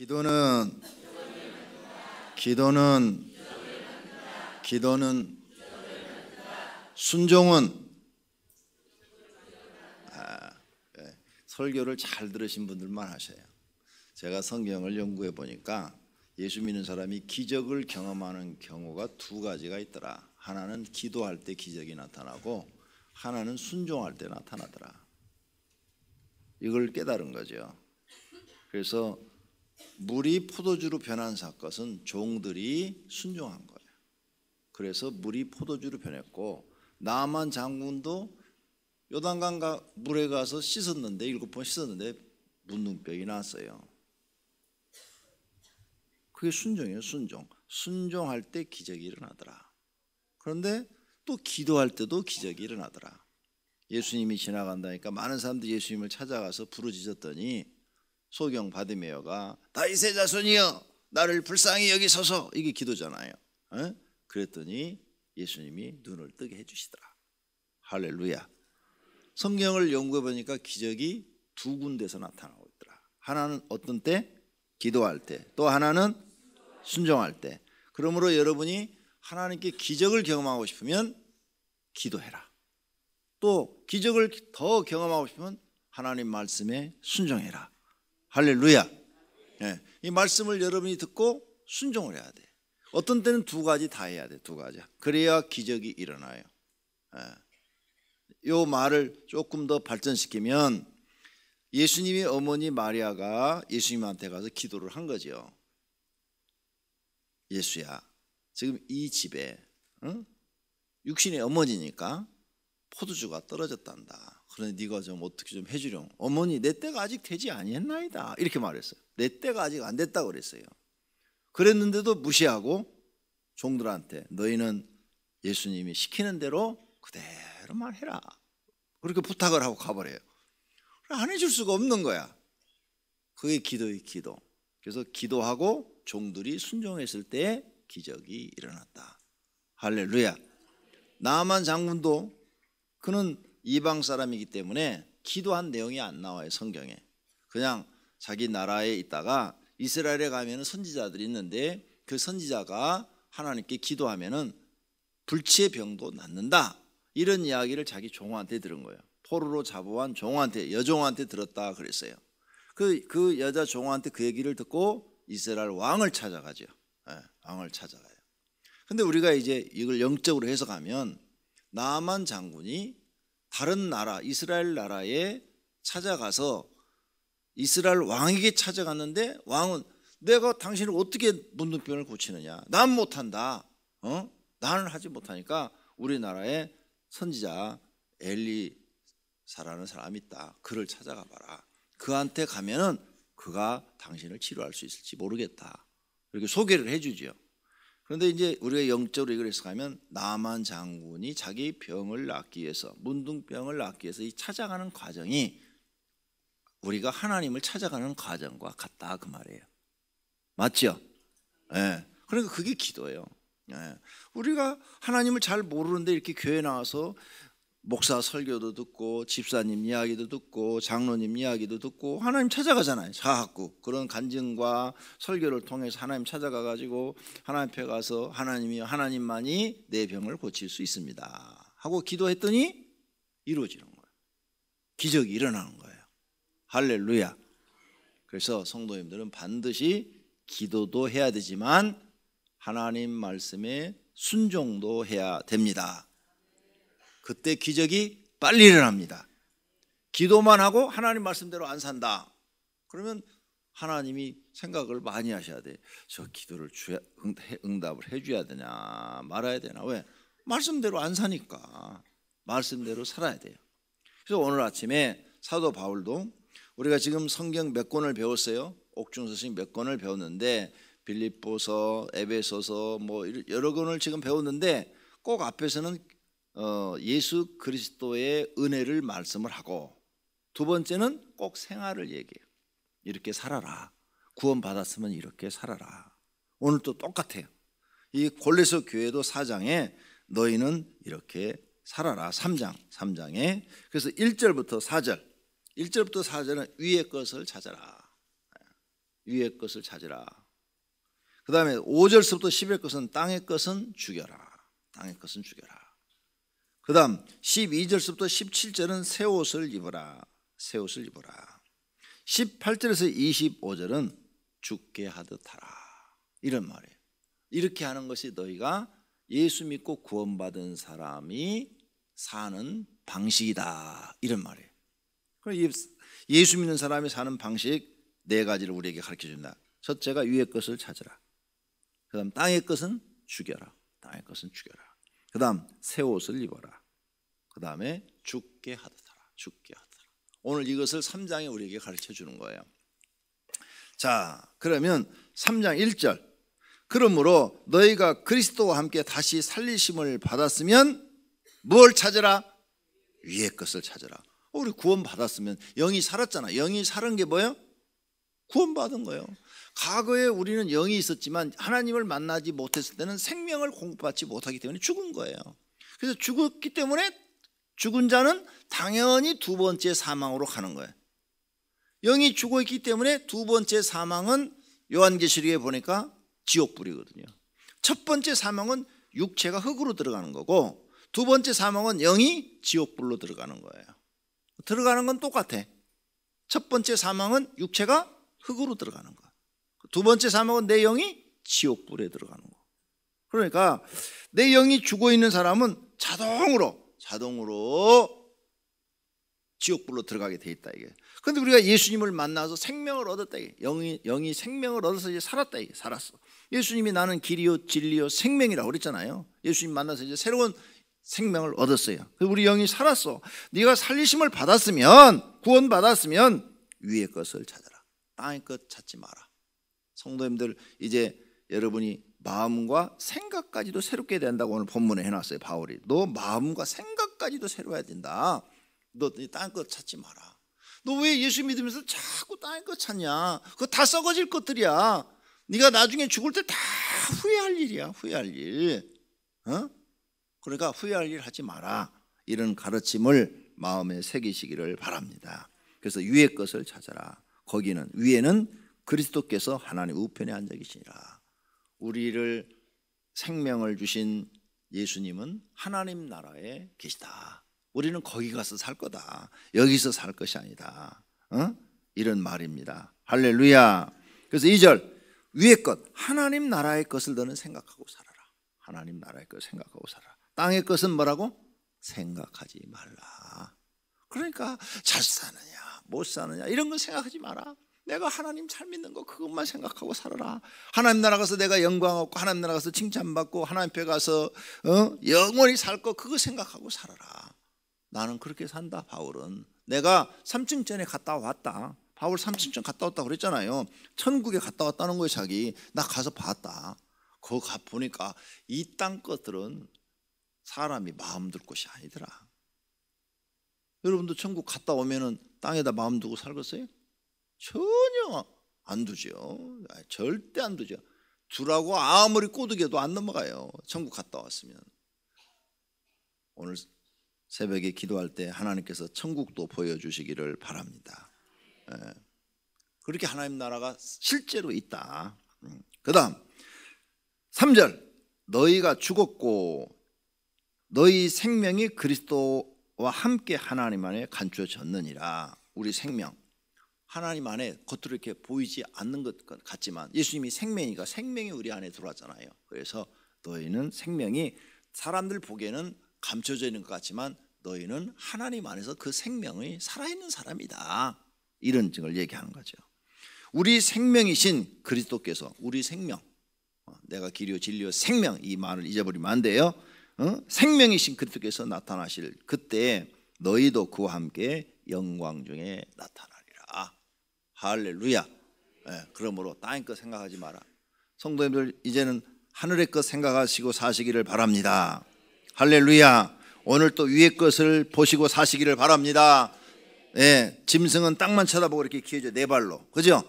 기도는 기도는 기도는 순종은 아, 예. 설교를 잘 들으신 분들만 하셔요. 제가 성경을 연구해 보니까 예수 믿는 사람이 기적을 경험하는 경우가 두 가지가 있더라. 하나는 기도할 때 기적이 나타나고 하나는 순종할 때 나타나더라. 이걸 깨달은 거죠. 그래서 물이 포도주로 변한 사건은 종들이 순종한 거예요. 그래서 물이 포도주로 변했고 나만 장군도 요단강 물에 가서 씻었는데 일곱 번 씻었는데 문둥병이 났어요. 그게 순종이에요, 순종. 순종할 때 기적이 일어나더라. 그런데 또 기도할 때도 기적이 일어나더라. 예수님이 지나간다니까 많은 사람들이 예수님을 찾아가서 부르짖었더니 소경 바디메어가 다윗의 자손이여 나를 불쌍히 여기소서 이게 기도잖아요. 에? 그랬더니 예수님이 눈을 뜨게 해주시더라. 할렐루야. 성경을 연구해 보니까 기적이 두 군데서 나타나고 있더라. 하나는 어떤 때? 기도할 때. 또 하나는 순종할 때. 그러므로 여러분이 하나님께 기적을 경험하고 싶으면 기도해라. 또 기적을 더 경험하고 싶으면 하나님 말씀에 순종해라. 할렐루야. 네. 이 말씀을 여러분이 듣고 순종을 해야 돼. 어떤 때는 두 가지 다 해야 돼. 두 가지. 그래야 기적이 일어나요. 네. 요 말을 조금 더 발전시키면 예수님의 어머니 마리아가 예수님한테 가서 기도를 한 거죠. 예수야, 지금 이 집에 응? 육신의 어머니니까 포도주가 떨어졌단다. 그러니 네가 좀 어떻게 좀 해주렴. 어머니 내 때가 아직 되지 아니했나이다. 이렇게 말했어요. 내 때가 아직 안 됐다고 그랬어요. 그랬는데도 무시하고 종들한테 너희는 예수님이 시키는 대로 그대로 말해라. 그렇게 부탁을 하고 가버려요. 안 해줄 수가 없는 거야. 그게 기도의 기도. 그래서 기도하고 종들이 순종했을 때 기적이 일어났다. 할렐루야. 나만 장군도 그는 이방 사람이기 때문에 기도한 내용이 안 나와요 성경에. 그냥 자기 나라에 있다가 이스라엘에 가면 선지자들이 있는데 그 선지자가 하나님께 기도하면은 불치의 병도 낫는다. 이런 이야기를 자기 종한테 들은 거예요. 포로로 잡아온 종한테 여종한테 들었다 그랬어요. 그, 그 여자 종한테 그 얘기를 듣고 이스라엘 왕을 찾아가죠. 네, 왕을 찾아가요. 근데 우리가 이제 이걸 영적으로 해석하면 나만 장군이 다른 나라 이스라엘 나라에 찾아가서 이스라엘 왕에게 찾아갔는데 왕은 내가 당신을 어떻게 문둥병을 고치느냐? 난 못한다. 어? 나는 하지 못하니까 우리나라에 선지자 엘리사라는 사람이 있다. 그를 찾아가 봐라. 그한테 가면은 그가 당신을 치료할 수 있을지 모르겠다. 이렇게 소개를 해주죠. 그런데 이제 우리가 영적으로 이걸 해석하면 나만 장군이 자기 병을 낫기 위해서 문둥병을 낫기 위해서 이 찾아가는 과정이 우리가 하나님을 찾아가는 과정과 같다 그 말이에요. 맞죠? 예. 네. 그러니까 그게 기도예요. 예. 우리가 하나님을 잘 모르는데 이렇게 교회 나와서 목사 설교도 듣고 집사님 이야기도 듣고 장로님 이야기도 듣고 하나님 찾아가잖아요. 자꾸 그런 간증과 설교를 통해서 하나님 찾아가 가지고 하나님 앞에 가서 하나님이 하나님만이 내 병을 고칠 수 있습니다. 하고 기도했더니 이루어지는 거예요. 기적이 일어나는 거예요. 할렐루야. 그래서 성도님들은 반드시 기도도 해야 되지만 하나님 말씀에 순종도 해야 됩니다. 그때 기적이 빨리 일어납니다. 기도만 하고 하나님 말씀대로 안 산다. 그러면 하나님이 생각을 많이 하셔야 돼. 저 기도를 주야, 응답을 해줘야 되냐, 말아야 되나? 왜? 말씀대로 안 사니까. 말씀대로 살아야 돼요. 그래서 오늘 아침에 사도 바울도 우리가 지금 성경 몇 권을 배웠어요? 옥중서신 몇 권을 배웠는데 빌립보서, 에베소서 뭐 여러 권을 지금 배웠는데 꼭 앞에서는 어, 예수 그리스도의 은혜를 말씀을 하고 두 번째는 꼭 생활을 얘기해요. 이렇게 살아라. 구원 받았으면 이렇게 살아라. 오늘도 똑같아요. 이 골레서 교회도 4장에 너희는 이렇게 살아라. 3장, 3장에. 그래서 1절부터 4절. 1절부터 4절은 위의 것을 찾아라. 위의 것을 찾으라. 그 다음에 5절서부터 10의 것은 땅의 것은 죽여라. 땅의 것은 죽여라. 그 다음 12절서부터 17절은 새 옷을 입어라. 새 옷을 입어라. 18절에서 25절은 죽게 하듯 하라. 이런 말이에요. 이렇게 하는 것이 너희가 예수 믿고 구원받은 사람이 사는 방식이다. 이런 말이에요. 예수 믿는 사람이 사는 방식 네 가지를 우리에게 가르쳐 준다. 첫째가 위의 것을 찾으라. 그 다음 땅의 것은 죽여라. 땅의 것은 죽여라. 그 다음 새 옷을 입어라. 그 다음에 죽게 하듯하라. 죽게 하듯하라. 오늘 이것을 3장에 우리에게 가르쳐 주는 거예요. 자, 그러면 3장 1절. 그러므로 너희가 그리스도와 함께 다시 살리심을 받았으면 뭘 찾으라? 위의 것을 찾으라. 어, 우리 구원 받았으면 영이 살았잖아. 영이 살은 게 뭐예요? 구원 받은 거예요. 과거에 우리는 영이 있었지만 하나님을 만나지 못했을 때는 생명을 공급받지 못하기 때문에 죽은 거예요. 그래서 죽었기 때문에 죽은 자는 당연히 두 번째 사망으로 가는 거예요. 영이 죽어 있기 때문에 두 번째 사망은 요한계시록에 보니까 지옥불이거든요. 첫 번째 사망은 육체가 흙으로 들어가는 거고 두 번째 사망은 영이 지옥불로 들어가는 거예요. 들어가는 건 똑같아. 첫 번째 사망은 육체가 흙으로 들어가는 거. 두 번째 사망은 내 영이 지옥불에 들어가는 거. 그러니까 내 영이 죽어 있는 사람은 자동으로 자동으로 지옥불로 들어가게 돼 있다 이게. 근데 우리가 예수님을 만나서 생명을 얻었다 이게. 영이 영이 생명을 얻어서 이제 살았다 이게. 살았어. 예수님이 나는 길이요 진리요 생명이라고 그랬잖아요. 예수님 만나서 이제 새로운 생명을 얻었어요. 우리 영이 살았어. 네가 살리심을 받았으면 구원 받았으면 위의 것을 찾아라. 땅의 것 찾지 마라. 성도님들 이제 여러분이 마음과 생각까지도 새롭게 된다고 오늘 본문에 해놨어요. 바울이 너 마음과 생각까지도 새로워야 된다. 너 땅의 것 찾지 마라. 너 왜 예수 믿으면서 자꾸 땅의 것 찾냐? 그거 다 썩어질 것들이야. 네가 나중에 죽을 때 다 후회할 일이야. 후회할 일. 어? 그러니까 후회할 일 하지 마라. 이런 가르침을 마음에 새기시기를 바랍니다. 그래서 위의 것을 찾아라. 거기는 위에는 그리스도께서 하나님 우편에 앉아 계시니라. 우리를 생명을 주신 예수님은 하나님 나라에 계시다. 우리는 거기 가서 살 거다. 여기서 살 것이 아니다. 어? 이런 말입니다. 할렐루야. 그래서 2절 위의 것 하나님 나라의 것을 너는 생각하고 살아라. 하나님 나라의 것을 생각하고 살아라. 땅의 것은 뭐라고? 생각하지 말라. 그러니까 잘 사느냐, 못 사느냐 이런 거 생각하지 마라. 내가 하나님 잘 믿는 거 그것만 생각하고 살아라. 하나님 나라 가서 내가 영광 얻고 하나님 나라 가서 칭찬받고 하나님 앞에 가서 어? 영원히 살 거 그거 생각하고 살아라. 나는 그렇게 산다. 바울은 내가 3층 전에 갔다 왔다. 바울 3층 전 갔다 왔다 그랬잖아요. 천국에 갔다 왔다는 거예요, 자기. 나 가서 봤다. 거기 가 보니까 이 땅 것들은 사람이 마음 둘 곳이 아니더라. 여러분도 천국 갔다 오면은 땅에다 마음 두고 살겠어요? 전혀 안 두죠. 절대 안 두죠. 두라고 아무리 꼬드겨도 안 넘어가요. 천국 갔다 왔으면. 오늘 새벽에 기도할 때 하나님께서 천국도 보여주시기를 바랍니다. 예. 그렇게 하나님 나라가 실제로 있다. 음. 그 다음 3절 너희가 죽었고 너희 생명이 그리스도와 함께 하나님 안에 간주어졌느니라 우리 생명 하나님 안에 겉으로 이렇게 보이지 않는 것 같지만 예수님이 생명이니까 생명이 우리 안에 들어왔잖아요 그래서 너희는 생명이 사람들 보기에는 감춰져 있는 것 같지만 너희는 하나님 안에서 그 생명이 살아있는 사람이다 이런 증을 얘기하는 거죠 우리 생명이신 그리스도께서 우리 생명 어, 내가 길이요 진리요 생명 이 말을 잊어버리면 안 돼요 어? 생명이신 그리스도께서 나타나실 그때 너희도 그와 함께 영광 중에 나타나리라. 할렐루야. 네, 그러므로 땅의 것 생각하지 마라. 성도님들 이제는 하늘의 것 생각하시고 사시기를 바랍니다. 할렐루야. 오늘 또 위의 것을 보시고 사시기를 바랍니다. 예, 짐승은 땅만 쳐다보고 이렇게 기어져 네 발로. 그죠?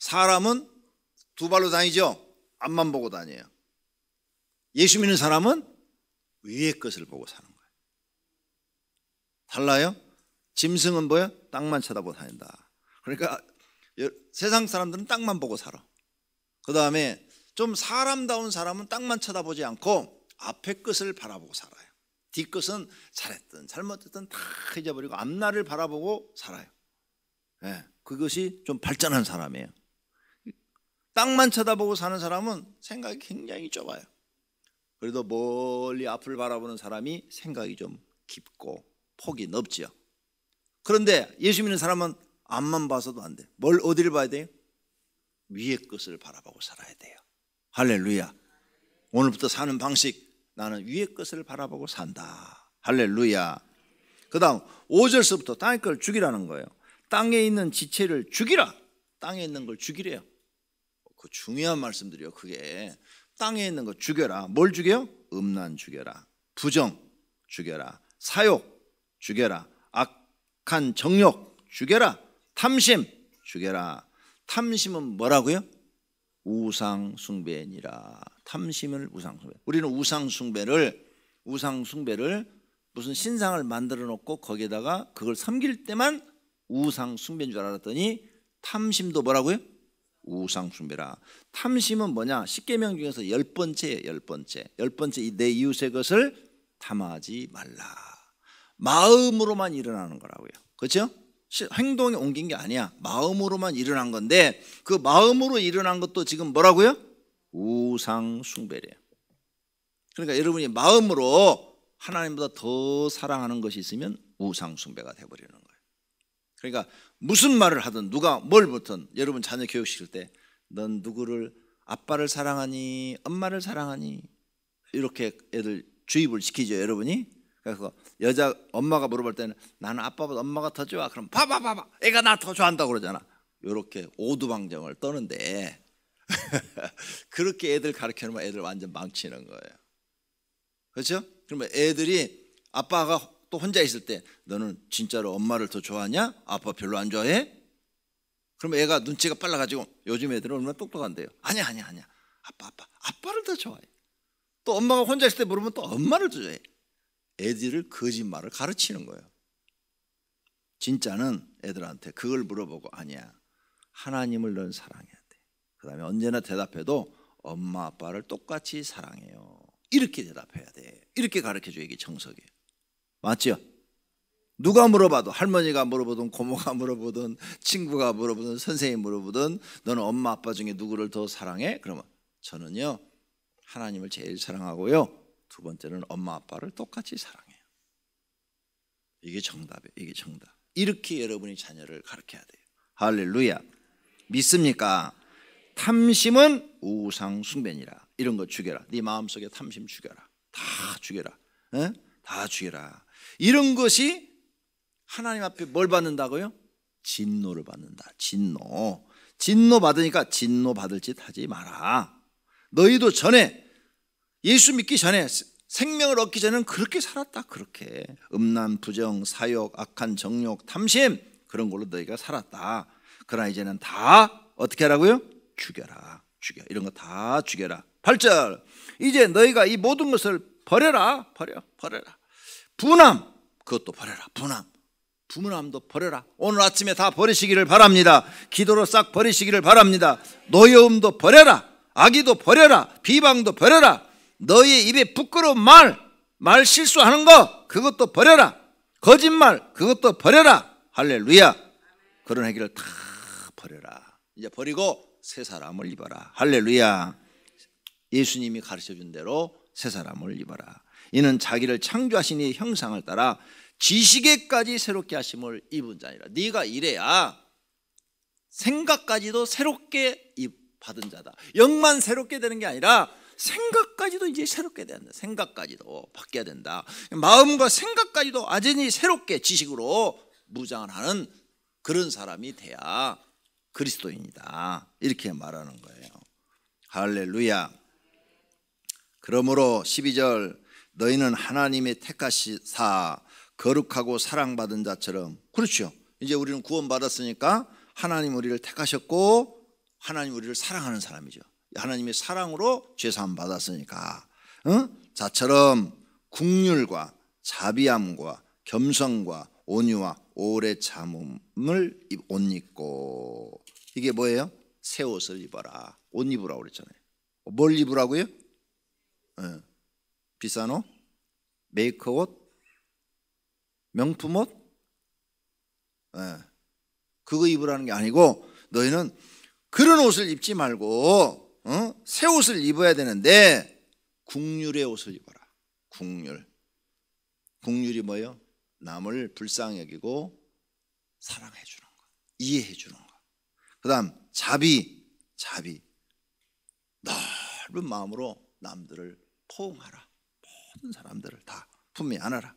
사람은 두 발로 다니죠? 앞만 보고 다녀요. 예수 믿는 사람은 위의 것을 보고 사는 거예요. 달라요? 짐승은 뭐야? 땅만 쳐다보고 다닌다. 그러니까 세상 사람들은 땅만 보고 살아. 그 다음에 좀 사람다운 사람은 땅만 쳐다보지 않고 앞에 끝을 바라보고 살아요. 뒤끝은 잘했든 잘못했든 다 잊어버리고 앞날을 바라보고 살아요. 네, 그것이 좀 발전한 사람이에요. 땅만 쳐다보고 사는 사람은 생각이 굉장히 좁아요. 그래도 멀리 앞을 바라보는 사람이 생각이 좀 깊고 폭이 넓지요. 그런데 예수 믿는 사람은 앞만 봐서도 안 돼. 뭘 어디를 봐야 돼요? 위의 것을 바라보고 살아야 돼요. 할렐루야. 오늘부터 사는 방식 나는 위의 것을 바라보고 산다. 할렐루야. 그다음 5절서부터 땅의 걸 죽이라는 거예요. 땅에 있는 지체를 죽이라. 땅에 있는 걸 죽이래요. 그 중요한 말씀들이요. 그게 땅에 있는 거 죽여라. 뭘 죽여? 음란 죽여라. 부정 죽여라. 사욕 죽여라. 악한 정욕 죽여라. 탐심 죽여라. 탐심은 뭐라고요? 우상 숭배니라. 탐심을 우상 숭배. 우리는 우상 숭배를 우상 숭배를 무슨 신상을 만들어 놓고 거기에다가 그걸 섬길 때만 우상 숭배인 줄 알았더니 탐심도 뭐라고요? 우상 숭배라. 탐심은 뭐냐? 십계명 중에서 열 번째예요. 열 번째. 열 번째 내 이웃의 것을 탐하지 말라. 마음으로만 일어나는 거라고요. 그렇죠? 행동에 옮긴 게 아니야. 마음으로만 일어난 건데 그 마음으로 일어난 것도 지금 뭐라고요? 우상 숭배래요. 그러니까 여러분이 마음으로 하나님보다 더 사랑하는 것이 있으면 우상 숭배가 돼 버리는 거예요. 그러니까 무슨 말을 하든 누가 뭘 붙든 여러분 자녀 교육 시킬 때 넌 누구를 아빠를 사랑하니 엄마를 사랑하니 이렇게 애들 주입을 시키죠 여러분이 그래서 여자 엄마가 물어볼 때는 나는 아빠보다 엄마가 더 좋아 그럼 봐봐 봐봐 애가 나 더 좋아한다고 그러잖아 이렇게 오두방정을 떠는데 그렇게 애들 가르쳐 놓으면 애들 완전 망치는 거예요 그렇죠? 그러면 애들이 아빠가 또 혼자 있을 때 너는 진짜로 엄마를 더 좋아하냐? 아빠 별로 안 좋아해? 그러면 애가 눈치가 빨라 가지고 요즘 애들은 얼마나 똑똑한데요. 아니야 아니야 아니야. 아빠 아빠 아빠를 더 좋아해. 또 엄마가 혼자 있을 때 물으면 또 엄마를 더 좋아해. 애들을 거짓말을 가르치는 거예요. 진짜는 애들한테 그걸 물어보고 아니야. 하나님을 넌 사랑해야 돼. 그 다음에 언제나 대답해도 엄마 아빠를 똑같이 사랑해요. 이렇게 대답해야 돼. 이렇게 가르쳐줘 이게 정석이에요. 맞죠? 누가 물어봐도 할머니가 물어보든 고모가 물어보든 친구가 물어보든 선생님이 물어보든 너는 엄마 아빠 중에 누구를 더 사랑해? 그러면 저는요 하나님을 제일 사랑하고요 두 번째는 엄마 아빠를 똑같이 사랑해요 이게 정답이에요 이게 정답 이렇게 여러분이 자녀를 가르쳐야 돼요 할렐루야 믿습니까? 탐심은 우상 숭배니라 이런 거 죽여라 네 마음속에 탐심 죽여라 다 죽여라 에? 다 죽여라 이런 것이 하나님 앞에 뭘 받는다고요? 진노를 받는다. 진노. 진노 받으니까 진노 받을 짓 하지 마라. 너희도 전에 예수 믿기 전에 생명을 얻기 전에는 그렇게 살았다. 그렇게 음란, 부정, 사욕, 악한 정욕, 탐심 그런 걸로 너희가 살았다. 그러나 이제는 다 어떻게 하라고요? 죽여라. 죽여. 이런 거 다 죽여라. 8절. 이제 너희가 이 모든 것을 버려라. 버려. 버려라. 분함 그것도 버려라 분함 분함도 버려라 오늘 아침에 다 버리시기를 바랍니다 기도로 싹 버리시기를 바랍니다 노여움도 버려라 악의도 버려라 비방도 버려라 너희 입에 부끄러운 말, 말 실수하는 거 그것도 버려라. 거짓말 그것도 버려라. 할렐루야. 그런 행위를 다 버려라. 이제 버리고 새 사람을 입어라. 할렐루야. 예수님이 가르쳐 준 대로 새 사람을 입어라. 이는 자기를 창조하신 이 형상을 따라 지식에까지 새롭게 하심을 입은 자니라. 네가 이래야 생각까지도 새롭게 받은 자다. 영만 새롭게 되는 게 아니라 생각까지도 이제 새롭게 된다. 생각까지도 바뀌어야 된다. 마음과 생각까지도 아전히 새롭게 지식으로 무장을 하는 그런 사람이 돼야 그리스도인이다. 이렇게 말하는 거예요. 할렐루야. 그러므로 12절 너희는 하나님의 택하시사 거룩하고 사랑받은 자처럼 그렇죠. 이제 우리는 구원받았으니까 하나님 우리를 택하셨고 하나님 우리를 사랑하는 사람이죠. 하나님의 사랑으로 죄사함 받았으니까 어? 자처럼 국률과 자비함과 겸손과 온유와 오래 참음을 옷 입고 이게 뭐예요? 새 옷을 입어라. 옷 입으라고 그랬잖아요. 뭘 입으라고요? 예. 비싼 옷? 메이커 옷? 명품 옷? 예. 그거 입으라는 게 아니고 너희는 그런 옷을 입지 말고 어? 새 옷을 입어야 되는데 국률의 옷을 입어라. 국률. 국률이 뭐예요? 남을 불쌍히 여기고 사랑해 주는 거. 이해해 주는 거. 그다음 자비. 자비. 넓은 마음으로 남들을 포옹하라. 모든 사람들을 다 품에 안아라.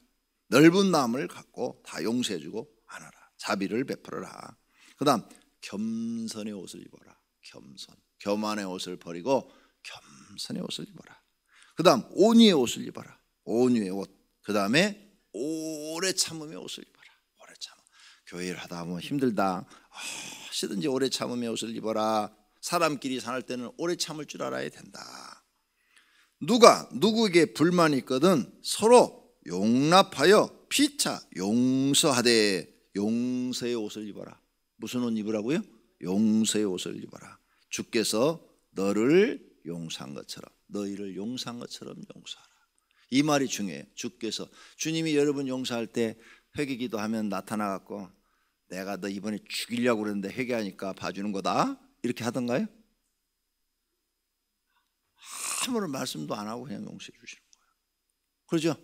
넓은 마음을 갖고 다 용서해 주고 안아라. 자비를 베풀어라. 그다음 겸손의 옷을 입어라. 겸손. 교만의 옷을 버리고 겸손의 옷을 입어라. 그 다음 온유의 옷을 입어라. 온유의 옷. 그 다음에 오래 참음의 옷을 입어라. 오래 참아. 교회를 하다 보면 힘들다. 아, 시든지 오래 참음의 옷을 입어라. 사람끼리 살 때는 오래 참을 줄 알아야 된다. 누가 누구에게 불만이 있거든 서로 용납하여 피차 용서하되 용서의 옷을 입어라. 무슨 옷 입으라고요? 용서의 옷을 입어라. 주께서 너를 용서한 것처럼 너희를 용서한 것처럼 용서하라. 이 말이 중요해요. 주께서 주님이 여러분 용서할 때 회개 기도 하면 나타나 갖고 내가 너 이번에 죽이려고 그랬는데 회개하니까 봐주는 거다. 이렇게 하던가요? 아무런 말씀도 안 하고 그냥 용서해 주시는 거예요. 그러죠?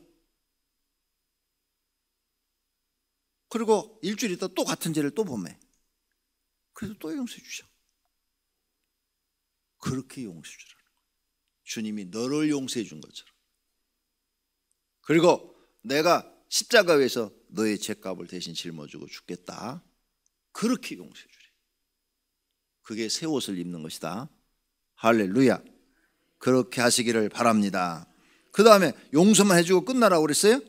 그리고 일주일 있다 또 같은 죄를 또 범해. 그래도 또 용서해 주셔. 그렇게 용서해 주라는 거예요. 주님이 너를 용서해 준 것처럼. 그리고 내가 십자가 위에서 너의 죄값을 대신 짊어지고 죽겠다. 그렇게 용서해 주래. 그게 새 옷을 입는 것이다. 할렐루야. 그렇게 하시기를 바랍니다. 그 다음에 용서만 해주고 끝나라고 그랬어요?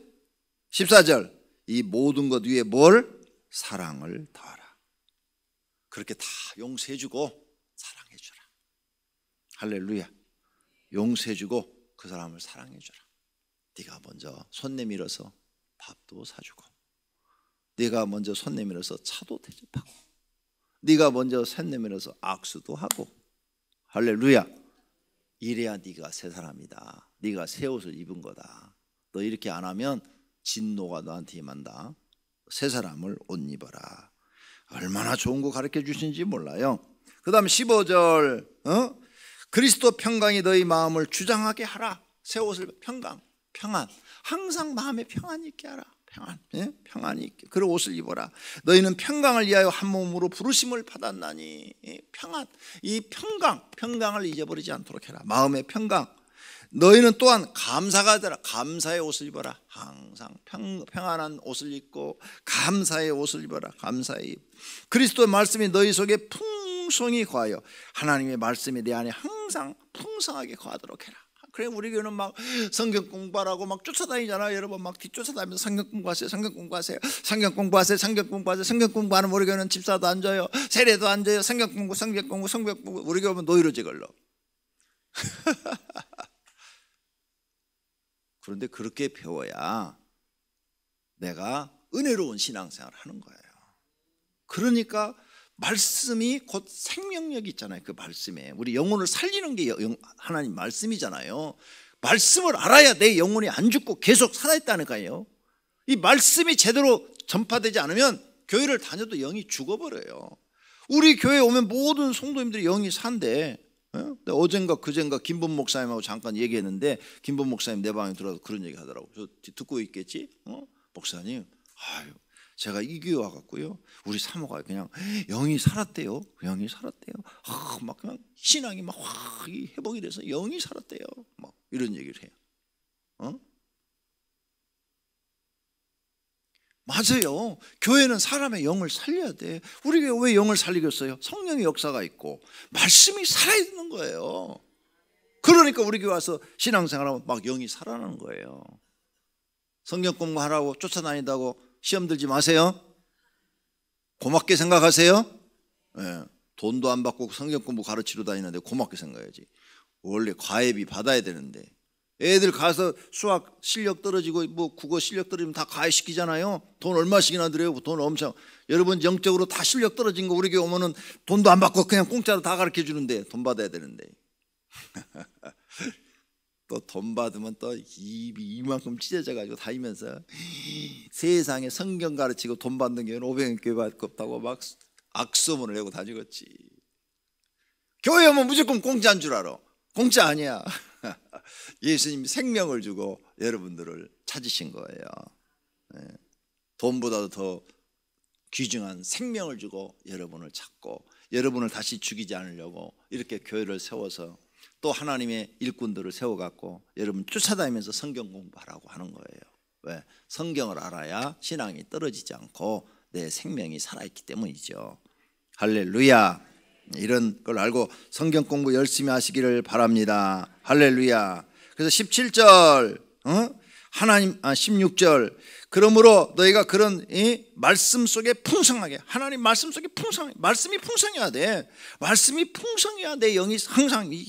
14절. 이 모든 것 위에 뭘? 사랑을 더하라. 그렇게 다 용서해주고. 할렐루야. 용서해주고 그 사람을 사랑해주라. 네가 먼저 손 내밀어서 밥도 사주고 네가 먼저 손 내밀어서 차도 대접하고 네가 먼저 손 내밀어서 악수도 하고 할렐루야 이래야 네가 새 사람이다 네가 새 옷을 입은 거다 너 이렇게 안 하면 진노가 너한테 임한다 새 사람을 옷 입어라 얼마나 좋은 거 가르쳐 주신지 몰라요 그 다음 15절 어? 그리스도 평강이 너희 마음을 주장하게 하라 새 옷을 평강 평안. 항상 마음에 평안이 있게 하라. 평안. 예? 평안이 있게. 그 옷을 입어라. 너희는 평강을 위하여 한 몸으로 부르심을 받았나니. 예? 평안. 이 평강, 평강을 잊어버리지 않도록 해라. 마음의 평강. 너희는 또한 감사가 되라. 감사의 옷을 입어라. 항상 평, 평안한 옷을 입고 감사의 옷을 입어라. 감사의 그리스도의 말씀이 너희 속에 풍 성히 거하여 하나님의 내 안에 항상 풍성하게 거하도록 해라. 그래 우리 교회는 막 성경 공부하라고 막 쫓아다니잖아. 여러분 막 뒤쫓아다니면서 성경 공부하세요 성경 공부하세요. 성경 공부하세요 성경 공부하세요. 성경 공부하는 우리 교회는 집사도 앉아요. 세례도 앉아요. 성경 공부 성경 공부 성경 공부. 우리 교회는 노이로지 걸로. 그런데 그렇게 배워야 내가 은혜로운 신앙생활을 하는 거예요. 그러니까 말씀이 곧 생명력이 있잖아요. 그 말씀에 우리 영혼을 살리는 게 하나님 말씀이잖아요. 말씀을 알아야 내 영혼이 안 죽고 계속 살아있다는 거예요. 이 말씀이 제대로 전파되지 않으면 교회를 다녀도 영이 죽어버려요. 우리 교회 오면 모든 성도님들이 영이 산대. 어? 어젠가 그젠가 김본 목사님하고 잠깐 얘기했는데 김본 목사님 내 방에 들어서 그런 얘기 하더라고. 저 듣고 있겠지? 어? 목사님, 아유 제가 이 교회 와갖고요. 우리 사모가 그냥 영이 살았대요. 영이 살았대요. 아, 막 그냥 신앙이 막 확 회복이 돼서 영이 살았대요. 막 이런 얘기를 해요. 어? 맞아요. 교회는 사람의 영을 살려야 돼. 우리 교회 왜 영을 살리겠어요? 성령의 역사가 있고 말씀이 살아있는 거예요. 그러니까 우리 교회 와서 신앙생활하면 막 영이 살아나는 거예요. 성경 공부하라고 쫓아다닌다고 시험 들지 마세요. 고맙게 생각하세요. 네. 돈도 안 받고 성경 공부 가르치러 다니는데 고맙게 생각해야지. 원래 과외비 받아야 되는데 애들 가서 수학 실력 떨어지고 뭐 국어 실력 떨어지면 다 가해시키잖아요. 돈 얼마씩이나 들여요. 돈 엄청. 여러분 영적으로 다 실력 떨어진 거 우리 교회 오면은 돈도 안 받고 그냥 공짜로 다 가르쳐 주는데 돈 받아야 되는데. 또 돈 받으면 또 입이 이만큼 찢어져 가지고 다니면서 세상에 성경 가르치고 돈 받는 게 500원 교회밖에 없다고 막 악소문을 내고 다니겠지. 교회 오면 무조건 공짜인 줄 알아. 공짜 아니야. 예수님이 생명을 주고 여러분들을 찾으신 거예요. 네. 돈보다도 더 귀중한 생명을 주고 여러분을 찾고 여러분을 다시 죽이지 않으려고 이렇게 교회를 세워서 또 하나님의 일꾼들을 세워갖고 여러분 쫓아다니면서 성경 공부하라고 하는 거예요. 왜? 성경을 알아야 신앙이 떨어지지 않고 내 생명이 살아있기 때문이죠. 할렐루야. 이런 걸 알고 성경 공부 열심히 하시기를 바랍니다. 할렐루야. 그래서 17절, 어? 하나님, 아, 16절. 그러므로 너희가 그런 이 말씀 속에 풍성하게, 하나님 말씀 속에 풍성하게, 말씀이 풍성해야 돼. 말씀이 풍성해야 내 영이 항상 이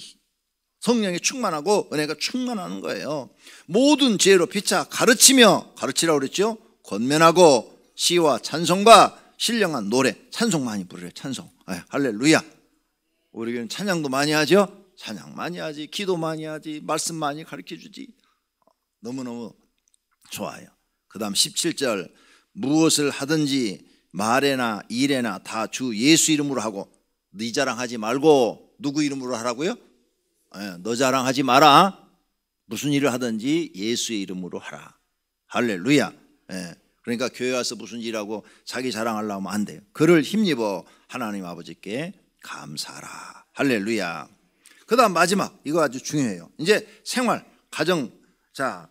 성령이 충만하고 은혜가 충만하는 거예요. 모든 지혜로 피차 가르치며, 가르치라고 그랬죠? 권면하고 시와 찬송과 신령한 노래, 찬송 많이 부르래, 찬송. 아, 할렐루야. 우리 교회는 찬양도 많이 하죠? 찬양 많이 하지, 기도 많이 하지, 말씀 많이 가르쳐 주지. 너무너무 좋아요. 그 다음 17절, 무엇을 하든지 말에나 일에나 다 주 예수 이름으로 하고, 네 자랑하지 말고, 누구 이름으로 하라고요? 네, 너 자랑하지 마라. 무슨 일을 하든지 예수의 이름으로 하라. 할렐루야. 네. 그러니까 교회 와서 무슨 일하고 자기 자랑하려면 안 돼요. 그를 힘입어 하나님 아버지께 감사하라. 할렐루야. 그 다음 마지막, 이거 아주 중요해요. 이제 생활, 가정, 자,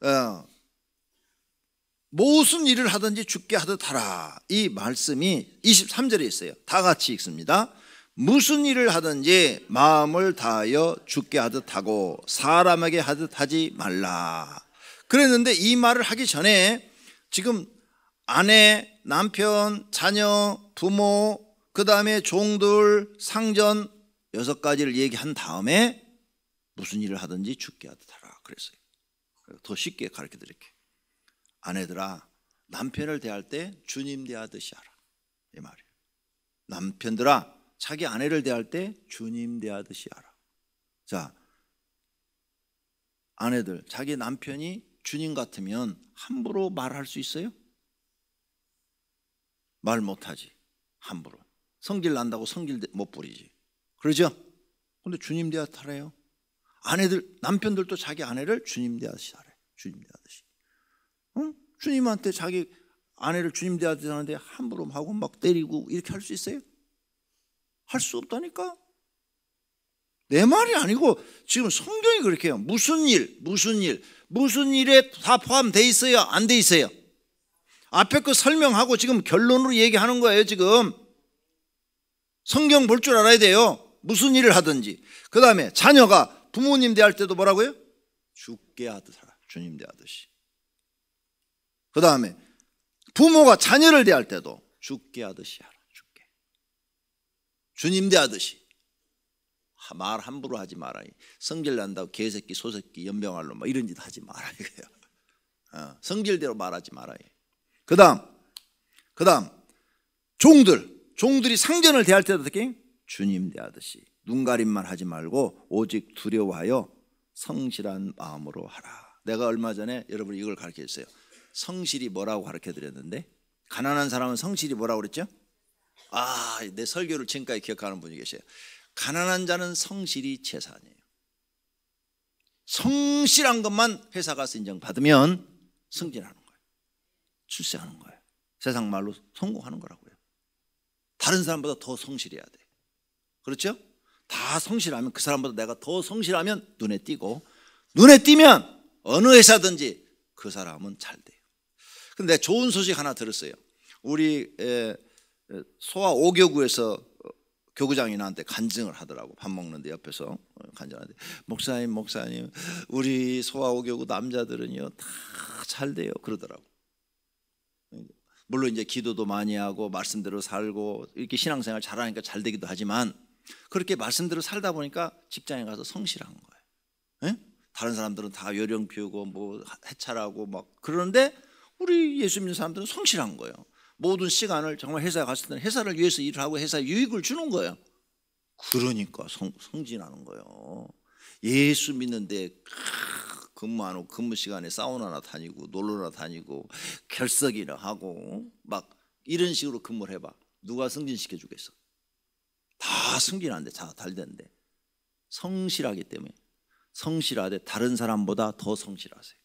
어, 무슨 일을 하든지 죽게 하듯 하라. 이 말씀이 23절에 있어요. 다 같이 읽습니다. 무슨 일을 하든지 마음을 다하여 죽게 하듯 하고 사람에게 하듯 하지 말라. 그랬는데 이 말을 하기 전에 지금 아내, 남편, 자녀, 부모, 그 다음에 종들, 상전 여섯 가지를 얘기한 다음에 무슨 일을 하든지 죽게 하듯 하라 그랬어요. 더 쉽게 가르쳐 드릴게요. 아내들아, 남편을 대할 때 주님 대하듯이 하라. 이 말이에요. 남편들아, 자기 아내를 대할 때 주님 대하듯이 하라. 자, 아내들, 자기 남편이 주님 같으면 함부로 말할 수 있어요? 말 못하지. 함부로. 성질 난다고 성질 못 부리지. 그러죠? 근데 주님 대하 타래요. 아내들, 남편들도 자기 아내를 주님 대하듯이 하래. 주님 대하듯이. 응? 주님한테 자기 아내를 주님 대하듯이 하는데 함부로 하고 막 때리고 이렇게 할 수 있어요? 할 수 없다니까? 내 말이 아니고 지금 성경이 그렇게 해요. 무슨 일, 무슨 일, 무슨 일에 다 포함되어 있어요? 안 돼 있어요? 앞에 거 설명하고 지금 결론으로 얘기하는 거예요, 지금. 성경 볼 줄 알아야 돼요. 무슨 일을 하든지. 그 다음에 자녀가 부모님 대할 때도 뭐라고요? 죽게 하듯 하라. 주님 대하듯이. 그 다음에 부모가 자녀를 대할 때도 죽게 하듯이 하라. 주님 대하듯이. 말 함부로 하지 마라. 성질 난다고 개새끼, 소새끼, 연병할로 뭐 이런 짓 하지 마라 이거예요. 어, 성질대로 말하지 마라. 그 다음, 그 다음, 종들. 종들이 상전을 대할 때도 어떻게? 주님 대하듯이 눈 가림만 하지 말고 오직 두려워하여 성실한 마음으로 하라. 내가 얼마 전에 여러분 이걸 가르쳐 줬어요. 성실이 뭐라고 가르쳐 드렸는데 가난한 사람은 성실이 뭐라고 그랬죠? 아, 내 설교를 지금까지 기억하는 분이 계세요. 가난한 자는 성실이 재산이에요. 성실한 것만 회사 가서 인정받으면 승진하는 거예요. 출세하는 거예요. 세상 말로 성공하는 거라고요. 다른 사람보다 더 성실해야 돼. 그렇죠? 다 성실하면 그 사람보다 내가 더 성실하면 눈에 띄고 눈에 띄면 어느 회사든지 그 사람은 잘 돼요. 근데 좋은 소식 하나 들었어요. 우리 소아 5교구에서 교구장이 나한테 간증을 하더라고 밥 먹는데 옆에서 어, 간증하는데 목사님 목사님 우리 소아 5교구 남자들은요 다 잘 돼요 그러더라고 물론 이제 기도도 많이 하고 말씀대로 살고 이렇게 신앙생활 잘하니까 잘 되기도 하지만 그렇게 말씀대로 살다 보니까 직장에 가서 성실한 거예요. 네? 다른 사람들은 다 요령 피우고 뭐 해찰하고 막 그러는데 우리 예수 믿는 사람들은 성실한 거예요. 모든 시간을 정말 회사에 갔을 때는 회사를 위해서 일을 하고 회사에 유익을 주는 거예요. 그러니까 성, 성진하는 거예요. 예수 믿는데 근무 안 하고 근무 시간에 사우나나 다니고 놀러나 다니고 결석이나 하고 막 이런 식으로 근무를 해봐. 누가 승진시켜 주겠어? 다 승진 안 돼. 다 달되는데 성실하기 때문에 성실하되 다른 사람보다 더 성실하세요.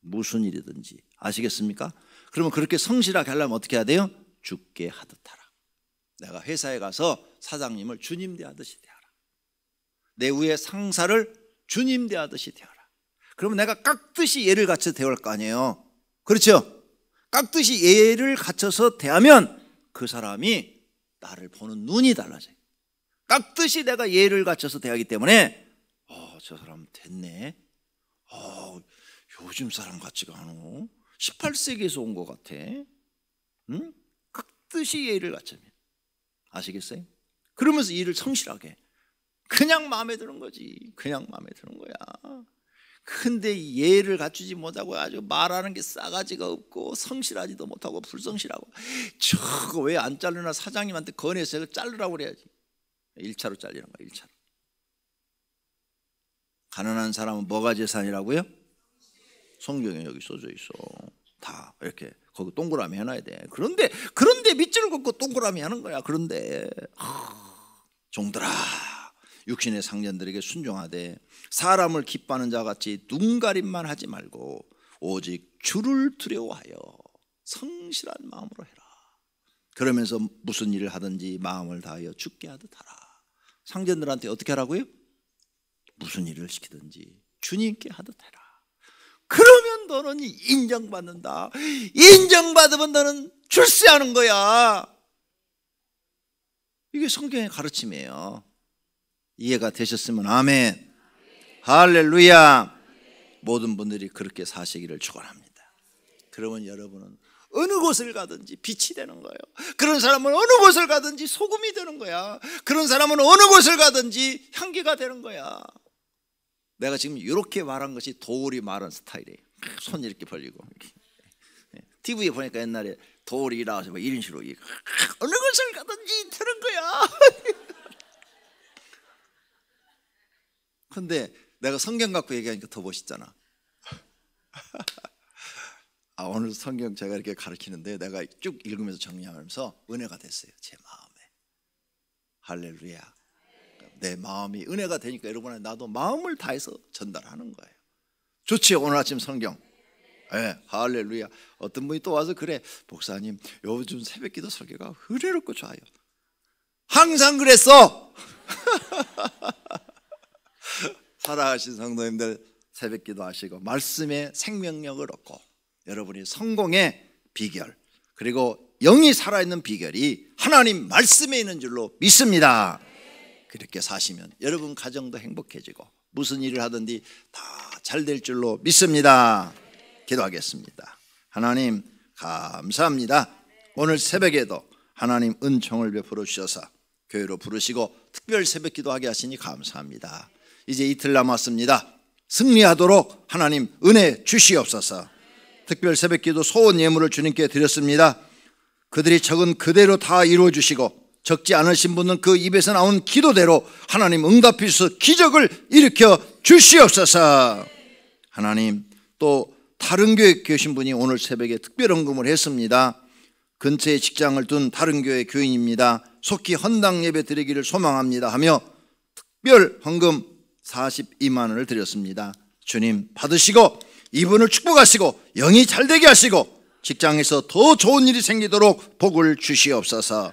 무슨 일이든지 아시겠습니까? 그러면 그렇게 성실하게 하려면 어떻게 해야 돼요? 죽게 하듯 하라. 내가 회사에 가서 사장님을 주님 대하듯이 대하라. 내 위에 상사를 주님 대하듯이 대하라. 그러면 내가 깍듯이 예를 갖춰 대할 거 아니에요. 그렇죠? 깍듯이 예를 갖춰서 대하면 그 사람이 나를 보는 눈이 달라져요. 깍듯이 내가 예를 갖춰서 대하기 때문에 어, 저 사람 됐네. 어, 요즘 사람 같지가 않아. 18세기에서 온 것 같아. 응? 깍듯이 예를 갖추면 아시겠어요? 그러면서 일을 성실하게 그냥 마음에 드는 거지. 그냥 마음에 드는 거야. 근데 예를 갖추지 못하고 아주 말하는 게 싸가지가 없고 성실하지도 못하고 불성실하고 저거 왜 안 자르나 사장님한테 건해서 자르라고 그래야지 1차로 잘리는 거야 1차로 가난한 사람은 뭐가 재산이라고요? 성경에 여기 써져 있어 다 이렇게 거기 동그라미 해놔야 돼 그런데 그런데 밑줄을 긋고 동그라미 하는 거야 그런데 하, 종들아 육신의 상전들에게 순종하되 사람을 기뻐하는 자 같이 눈 가림만 하지 말고 오직 주를 두려워하여 성실한 마음으로 해라. 그러면서 무슨 일을 하든지 마음을 다하여 죽게 하듯 하라. 상전들한테 어떻게 하라고요? 무슨 일을 시키든지 주님께 하듯 해라. 그러면 너는 인정받는다. 인정받으면 너는 출세하는 거야. 이게 성경의 가르침이에요. 이해가 되셨으면 아멘. 할렐루야. 모든 분들이 그렇게 사시기를 축원합니다. 그러면 여러분은 어느 곳을 가든지 빛이 되는 거예요. 그런 사람은 어느 곳을 가든지 소금이 되는 거야. 그런 사람은 어느 곳을 가든지 향기가 되는 거야. 내가 지금 이렇게 말한 것이 도울이 말한 스타일이에요. 손 이렇게 벌리고. TV에 보니까 옛날에 도울이 나와서 이런 식으로 어느 곳을 가든지 되는 거야. 근데 내가 성경 갖고 얘기하니까 더 멋있잖아. 아, 오늘 성경 제가 이렇게 가르치는데 내가 쭉 읽으면서 정리하면서 은혜가 됐어요. 제 마음에. 할렐루야. 내 마음이 은혜가 되니까 여러분 나도 마음을 다해서 전달하는 거예요. 좋지 오늘 아침 성경. 네, 할렐루야. 어떤 분이 또 와서 그래 목사님 요즘 새벽기도 설교가 은혜롭고 좋아요. 항상 그랬어. 살아가신 성도님들 새벽기도 하시고 말씀의 생명력을 얻고 여러분이 성공의 비결 그리고 영이 살아있는 비결이 하나님 말씀에 있는 줄로 믿습니다. 그렇게 사시면 여러분 가정도 행복해지고 무슨 일을 하든지 다 잘 될 줄로 믿습니다. 기도하겠습니다. 하나님 감사합니다. 오늘 새벽에도 하나님 은총을 베풀어 주셔서 교회로 부르시고 특별 새벽 기도하게 하시니 감사합니다. 이제 이틀 남았습니다. 승리하도록 하나님 은혜 주시옵소서. 특별 새벽 기도 소원 예물을 주님께 드렸습니다. 그들이 적은 그대로 다 이루어 주시고 적지 않으신 분은 그 입에서 나온 기도대로 하나님 응답해 주셔서 기적을 일으켜 주시옵소서. 하나님 또 다른 교회 계신 분이 오늘 새벽에 특별 헌금을 했습니다. 근처에 직장을 둔 다른 교회 교인입니다. 속히 헌당 예배 드리기를 소망합니다 하며 특별 헌금 42만 원을 드렸습니다. 주님 받으시고 이분을 축복하시고 영이 잘 되게 하시고 직장에서 더 좋은 일이 생기도록 복을 주시옵소서.